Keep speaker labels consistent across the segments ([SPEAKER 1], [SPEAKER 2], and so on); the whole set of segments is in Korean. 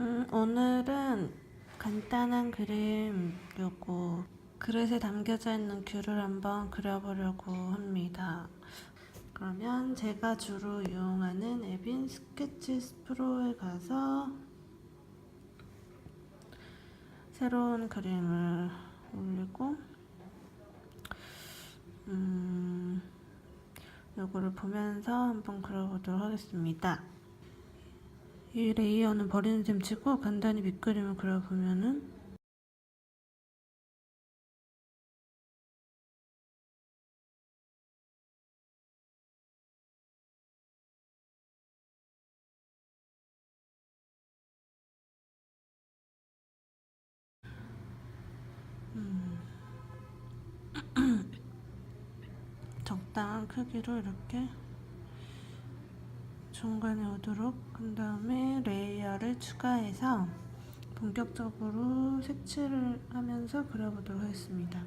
[SPEAKER 1] 음, 오늘은 간단한 그림 요거 그릇에 담겨져 있는 귤을 한번 그려보려고 합니다. 그러면 제가 주로 이용하는 에빈 스케치스 프로에 가서 새로운 그림을 올리고 음, 요거를 보면서 한번 그려보도록 하겠습니다. 이 레이어는 버리는 셈 치고 간단히 밑그림을 그려보면은 적당한 크기로 이렇게 중간에 오도록 한 다음에 레이어를 추가해서 본격적으로 색칠을 하면서 그려보도록 하겠습니다.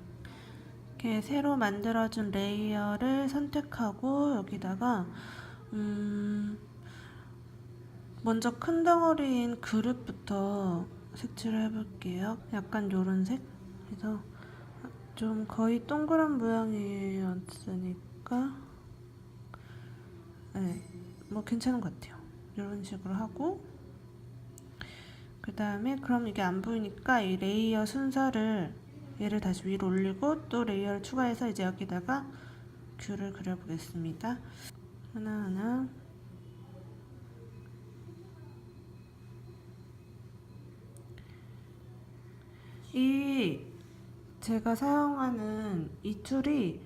[SPEAKER 1] 이렇게 새로 만들어준 레이어를 선택하고 여기다가 음 먼저 큰 덩어리인 그릇부터 색칠을 해볼게요. 약간 요런 색. 그래서 좀 거의 동그란 모양이었으니까 네, 뭐 괜찮은 것 같아요. 이런 식으로 하고 그 다음에 그럼 이게 안 보이니까 이 레이어 순서를 얘를 다시 위로 올리고 또 레이어를 추가해서 이제 여기다가 귤을 그려보겠습니다. 하나하나 이 제가 사용하는 이 툴이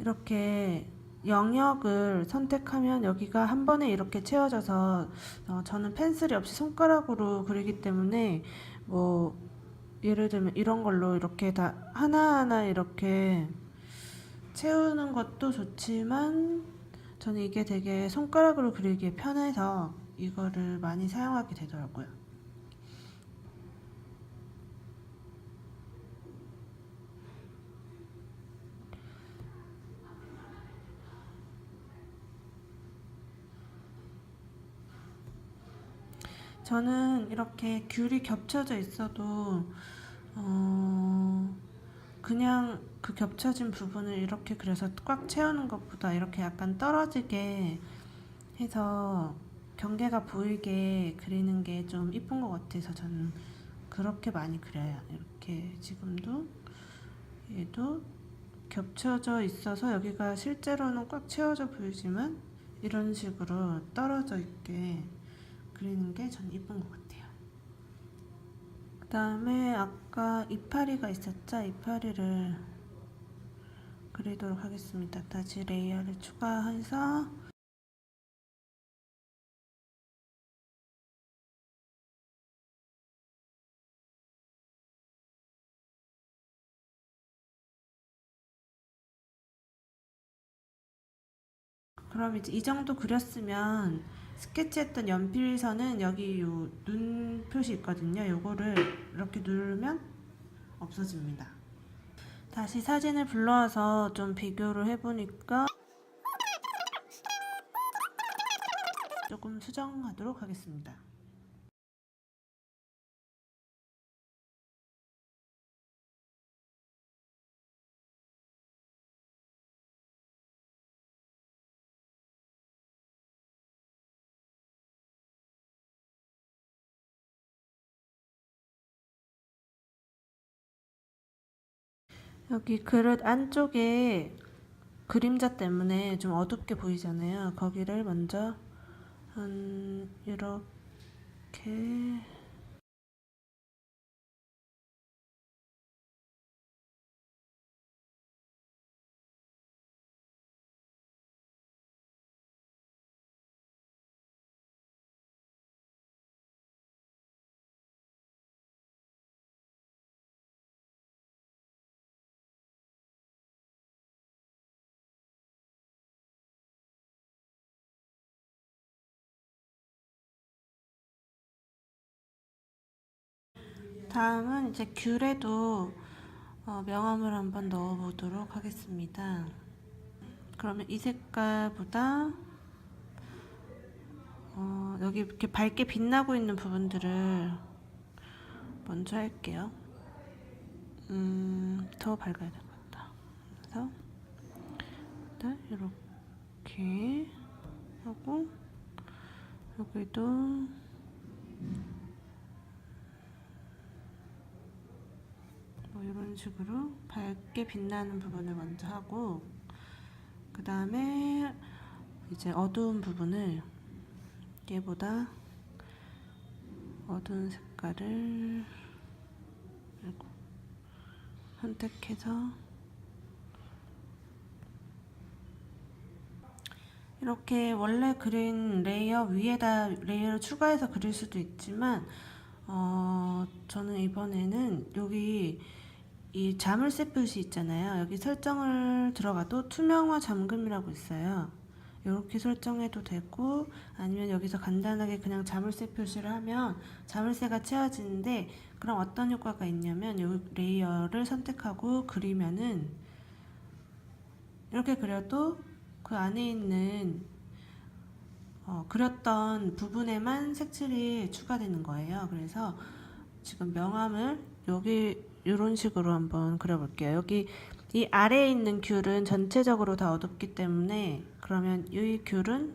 [SPEAKER 1] 이렇게 영역을 선택하면 여기가 한 번에 이렇게 채워져서 어, 저는 펜슬이 없이 손가락으로 그리기 때문에 뭐 예를 들면 이런 걸로 이렇게 다 하나하나 이렇게 채우는 것도 좋지만 저는 이게 되게 손가락으로 그리기에 편해서 이거를 많이 사용하게 되더라고요. 저는 이렇게 귤이 겹쳐져 있어도 어 그냥 그 겹쳐진 부분을 이렇게 그려서 꽉 채우는 것보다 이렇게 약간 떨어지게 해서 경계가 보이게 그리는 게 좀 이쁜 것 같아서 저는 그렇게 많이 그려요. 이렇게 지금도 얘도 겹쳐져 있어서 여기가 실제로는 꽉 채워져 보이지만 이런 식으로 떨어져 있게 그리는 게전 이쁜 것 같아요. 그 다음에 아까 이파리가 있었죠? 이파리를 그리도록 하겠습니다. 다시 레이어를 추가해서 그럼 이제 이 정도 그렸으면 스케치했던 연필선은 여기 요 눈 표시 있거든요. 요거를 이렇게 누르면 없어집니다. 다시 사진을 불러와서 좀 비교를 해보니까 조금 수정하도록 하겠습니다. 여기 그릇 안쪽에 그림자 때문에 좀 어둡게 보이잖아요. 거기를 먼저 한 이렇게 다음은 이제 귤에도 어, 명암을 한번 넣어 보도록 하겠습니다. 그러면 이 색깔보다 어, 여기 이렇게 밝게 빛나고 있는 부분들을 먼저 할게요. 음, 더 밝아야 될 것 같다. 그래서 일단 이렇게 하고 여기도 뭐 이런 식으로 밝게 빛나는 부분을 먼저 하고 그 다음에 이제 어두운 부분을 얘보다 어두운 색깔을 선택해서 이렇게 원래 그린 레이어 위에다 레이어를 추가해서 그릴 수도 있지만 어, 저는 이번에는 여기 이 자물쇠 표시 있잖아요. 여기 설정을 들어가도 투명화 잠금이라고 있어요. 이렇게 설정해도 되고 아니면 여기서 간단하게 그냥 자물쇠 표시를 하면 자물쇠가 채워지는데 그럼 어떤 효과가 있냐면 이 레이어를 선택하고 그리면은 이렇게 그려도 그 안에 있는 어, 그렸던 부분에만 색칠이 추가되는 거예요. 그래서 지금 명암을 여기 이런 식으로 한번 그려볼게요. 여기 이 아래에 있는 귤은 전체적으로 다 어둡기 때문에 그러면 이 귤은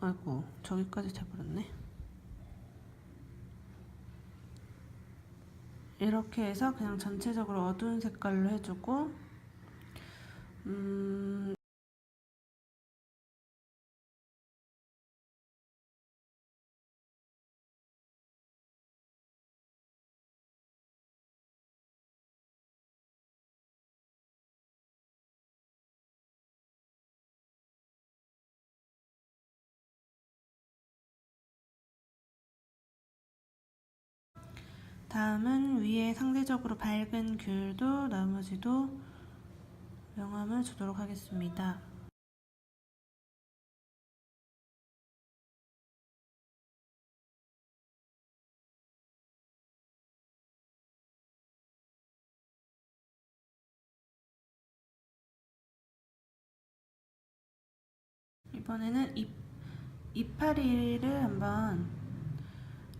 [SPEAKER 1] 아이고 저기까지 돼버렸네. 이렇게 해서 그냥 전체적으로 어두운 색깔로 해주고 음, 다음은 위에 상대적으로 밝은 귤도 나머지도 명암을 주도록 하겠습니다. 이번에는 이, 이파리를 한번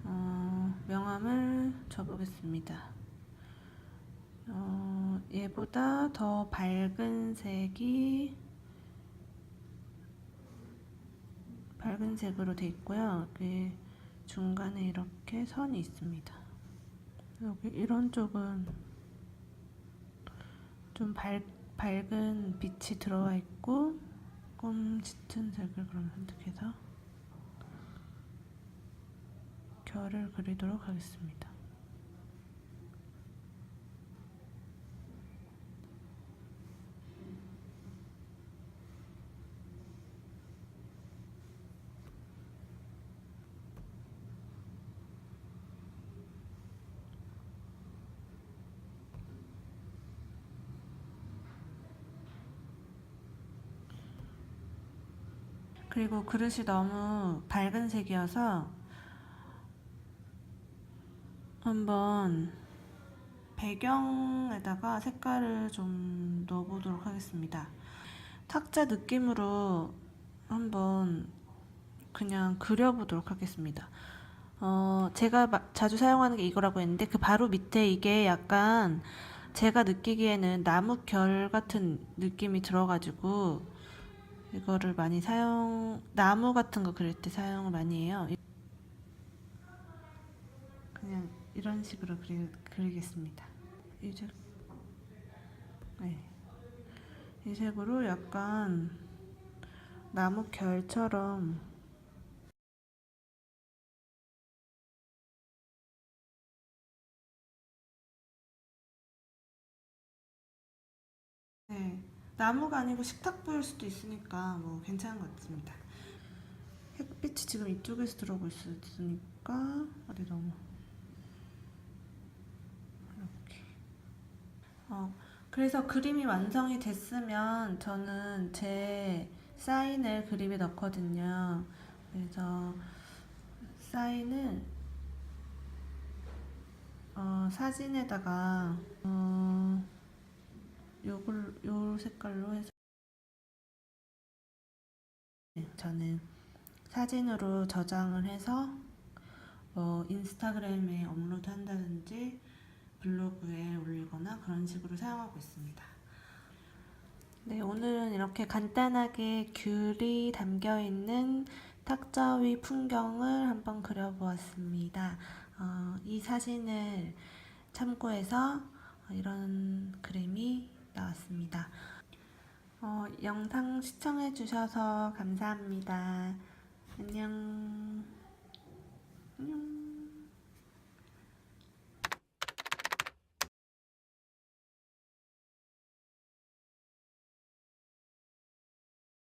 [SPEAKER 1] 어, 명암을 줘보겠습니다. 어, 얘보다 더 밝은 색이 밝은 색으로 돼 있고요. 여기 중간에 이렇게 선이 있습니다. 여기 이런 쪽은 좀 밝, 밝은 빛이 들어와 있고 조금 짙은 색을 그럼 선택해서 결을 그리도록 하겠습니다. 그리고 그릇이 너무 밝은 색이어서 한번 배경에다가 색깔을 좀 넣어보도록 하겠습니다. 탁자 느낌으로 한번 그냥 그려보도록 하겠습니다. 어, 제가 마- 자주 사용하는 게 이거라고 했는데 그 바로 밑에 이게 약간 제가 느끼기에는 나무 결 같은 느낌이 들어가지고 이거를 많이 사용 나무 같은 거 그릴 때 사용을 많이 해요. 그냥 이런 식으로 그리, 그리겠습니다. 이제 네. 이 색으로 약간 나무 결처럼 네. 나무가 아니고 식탁보일 수도 있으니까 뭐 괜찮은 것 같습니다. 햇빛이 지금 이쪽에서 들어오고 있으니까 어디 너무 이렇게. 어, 그래서 그림이 완성이 됐으면 저는 제 사인을 그림에 넣거든요. 그래서 사인을 어, 사진에다가 어, 요걸 요 색깔로 해서 저는 사진으로 저장을 해서 뭐 인스타그램에 업로드 한다든지 블로그에 올리거나 그런 식으로 사용하고 있습니다. 네, 오늘은 이렇게 간단하게 귤이 담겨 있는 탁자 위 풍경을 한번 그려보았습니다. 어, 이 사진을 참고해서 이런 그림이 나왔습니다. 어, 영상 시청해주셔서 감사합니다. 안녕. 안녕.